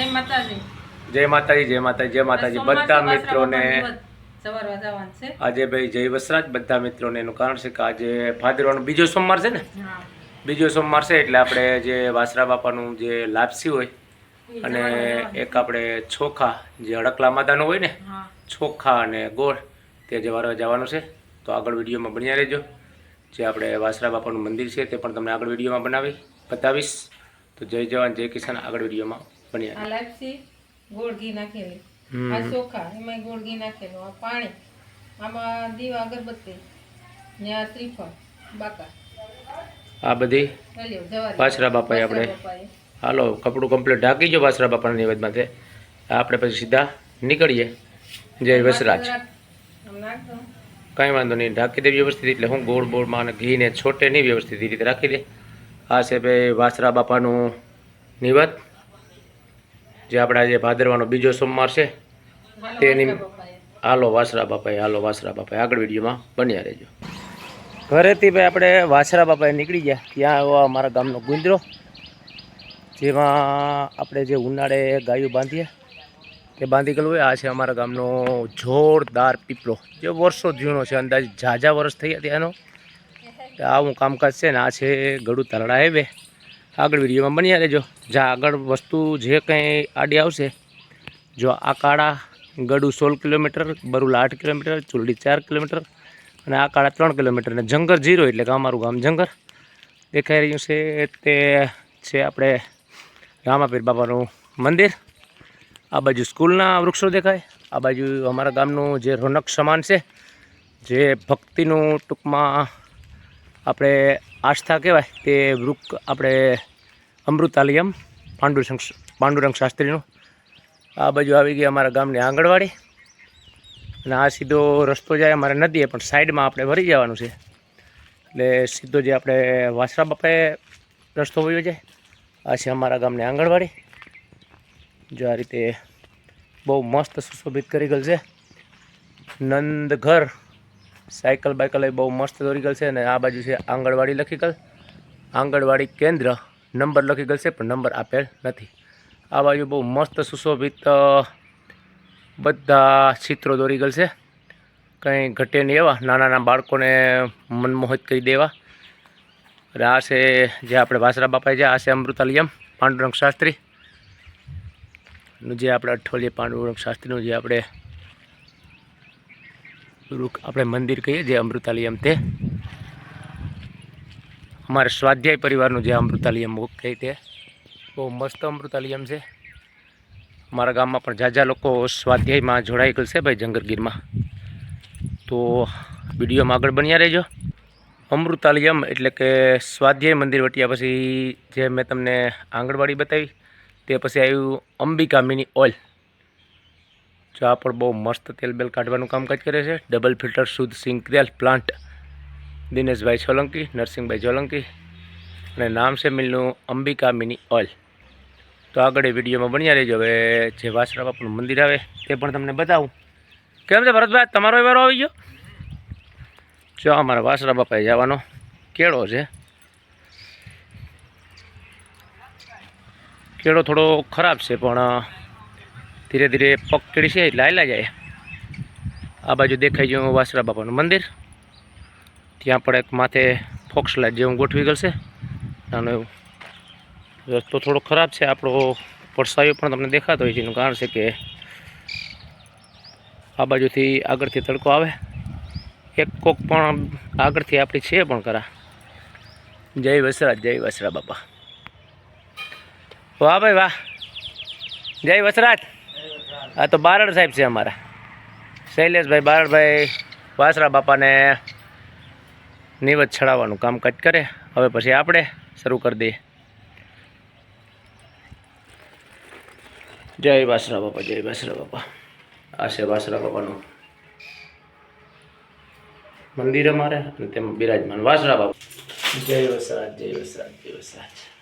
જય માતાજી. જય માતાજી જય માતાજી જય માતાજી. બધા મિત્રોને આજે ભાઈ જય વસરાજ બધા મિત્રોને એનું કારણ છે કે આજે ફાદરવાનો બીજો સોમવાર છે ને? બીજો સોમવાર છે એટલે આપણે જે વાસરા બાપાનું જે લાપસી હોય અને એક આપણે ચોખા જે અડકલા માતાનું હોય ને? ચોખા અને ગોળ તે જવા જવાનું છે. તો આગળ વિડીયોમાં બન્યા રહેજો. જે આપણે વાસરા બાપાનું મંદિર છે તે પણ તમને આગળ વિડીયોમાં બનાવી બતાવીશ. તો જય જવાન જય કિસાન. આગળ વિડીયોમાં બન્યા આ લાપસી ગોળ ઘી નાખેલી આ ચોખા એમાં ગોળ ઘી નાખેલું. આ પાણી આમાં દીવા અગરબત્તી ને આ શ્રીફળ બાકા. આ બધી પાછરા બાપાએ આપણે હાલો કપડું કમ્પ્લીટ ઢાંકી જો વાસરા બાપાના નિવેદમાંથી આપણે પછી સીધા નીકળીએ. જય વસરાજ. કાંઈ વાંધો નહીં ઢાંકી દે વ્યવસ્થિત એટલે હું ગોળ બોળમાં અને ઘીને છોટે નહીં વ્યવસ્થિત રીતે રાખી દે. આ છે ભાઈ વાસરા બાપાનું નિવેદ. જે આપણા જે ભાદરવાનો બીજો સોમવાર છે તેની- હાલો વાસરા બાપાએ હાલો વાસરા બાપાએ. આગળ વિડીયોમાં બન્યા રહેજો. ઘરેથી ભાઈ આપણે વાસરા બાપાએ નીકળી ગયા. ત્યાં આવ્યો અમારા ગામનો ગુંદરો જેમાં આપણે જે ઉનાળે ગાયું બાંધીએ તે બાંધી ગયેલું હોય. આ છે અમારા ગામનો જોરદાર પીપળો. જે વર્ષો જૂનો છે અંદાજે ઝાઝા વર્ષ થઈ ગયા ત્યાંનો આવું કામકાજ છે ને આ છે ગળું તરડા હાઈવે. આગળ વિડીયોમાં બન્યા રહેજો. જ્યાં આગળ વસ્તુ જે કંઈ આડી આવશે, જો આ કાળા ગડું સોળ કિલોમીટર, બરુલ આઠ કિલોમીટર, ચુરડી ચાર કિલોમીટર અને આ કાળા ત્રણ કિલોમીટર અને જંગર જીરો એટલે કે અમારું ગામ જંગર દેખાઈ રહ્યું છે. તે છે આપણે રામાપીર બાબાનું મંદિર. આ બાજુ સ્કૂલના વૃક્ષો દેખાય. આ બાજુ અમારા ગામનું જે રોનક સમાન છે, જે ભક્તિનું ટૂંકમાં આપણે આસ્થા કહેવાય તે વૃક્ષ આપણે અમૃતાલિયમ પાંડુરંગ પાંડુરંગ શાસ્ત્રીનું. આ બાજુ આવી ગઈ અમારા ગામની આંગણવાડી. અને આ સીધો રસ્તો જાય અમારે નદીએ, પણ સાઈડમાં આપણે ભરી જવાનું છે. એટલે સીધો જે આપણે વાસરા બાપાએ રસ્તો વયો જાય, આ છે અમારા ગામની આંગણવાડી. જો આ રીતે બહુ મસ્ત સુશોભિત કરી ગયેલ છે. નંદ ઘર સાયકલ બાયકલ એ બહુ મસ્ત દોરી ગયેલ છે અને આ બાજુ છે આંગણવાડી લખી ગયેલ આંગણવાડી કેન્દ્ર. નંબર લખી ગયેલ છે પણ નંબર આપેલ નથી. આ બાજુ બહુ મસ્ત સુશોભિત બધા ચિત્રો દોરી ગયેલ છે. કંઈ ઘટે નહીં એવા. નાના નાના બાળકોને મનમોહિત કરી દેવા. અને આ છે જે આપણે વાસરા બાપાએ છે આ છે અમૃતાલિયમ પાંડુરંગ શાસ્ત્રી નું જે આપણે અઠવાડિયે પાંડુરંગ શાસ્ત્રીનું જે આપણે રૂક આપણે મંદિર કહીએ, જે અમૃતાલયમ તે. અમારા સ્વાધ્યાય પરિવારનું જે અમૃતાલયમ કહે તે. બહુ મસ્ત અમૃતાલયમ છે. અમારા ગામમાં પણ ઝાઝા લોકો સ્વાધ્યાયમાં જોડાઈ ગયેલ છે ભાઈ જંગરગીરમાં. તો વિડીયોમાં આગળ બન્યા રહેજો. અમૃતાલયમ એટલે કે સ્વાધ્યાય મંદિર વટ્યા પછી જે મેં તમને આંગણવાડી બતાવી, તે પછી આવ્યું અંબિકા મિની ઓઇલ જો આ પણ બહુ મસ્ત તેલ બેલ કાઢવાનું કામકાજ કરે છે. ડબલ ફિલ્ટર શુદ્ધ સિંક તેલ પ્લાન્ટ દિનેશભાઈ સોલંકી, નરસિંહભાઈ સોલંકી અને નામ છે મિલનું અંબિકા મિની ઓઇલ. તો આગળ એ વિડીયોમાં બન્યા રહેજો. હવે જે વાસરા બાપુનું મંદિર આવે તે પણ તમને બતાવું. કેમ છે ભરતભાઈ? તમારો વારો આવી ગયો? જો અમારા વાસરા બાપાએ જવાનો કેળો છે. કેળો થોડો ખરાબ છે, પણ ધીરે ધીરે પકડી છે, એટલે આવેલા જાય. આ બાજુ દેખાઈ ગયું વાસરા બાપાનું મંદિર. ત્યાં પણ એક માથે ફોક્સ લાઇટ જેવું ગોઠવી ગયેલ છે. નાનું એવું રસ્તો થોડો ખરાબ છે, આપણો પડસાયો પણ તમને દેખાતો હોય છે. એનું કારણ છે કે આ બાજુથી આગળથી તડકો આવે. એક કોક પણ આગળથી આપણી છે પણ ખરા. જય વસરાજ, જય વસરા બાપા. વાહ ભાઈ વાહ. જય વસરાજ. આ તો બારડ સાહેબ છે અમારા. શૈલેષભાઈ, બારડભાઈ, વાસરા બાપાને નિવત ચડાવવાનું કામકાજ કરે. હવે પછી આપણે શરૂ કરી દઈએ. જય વાસરા બાપા, જય વાસરા બાપા. આ છે વાસરા બાપાનું મંદિર અમારે અને તેમાં બિરાજમાન વાસરા બાપા. જય વસરાજ જય વસરાજ જય વસરાજ.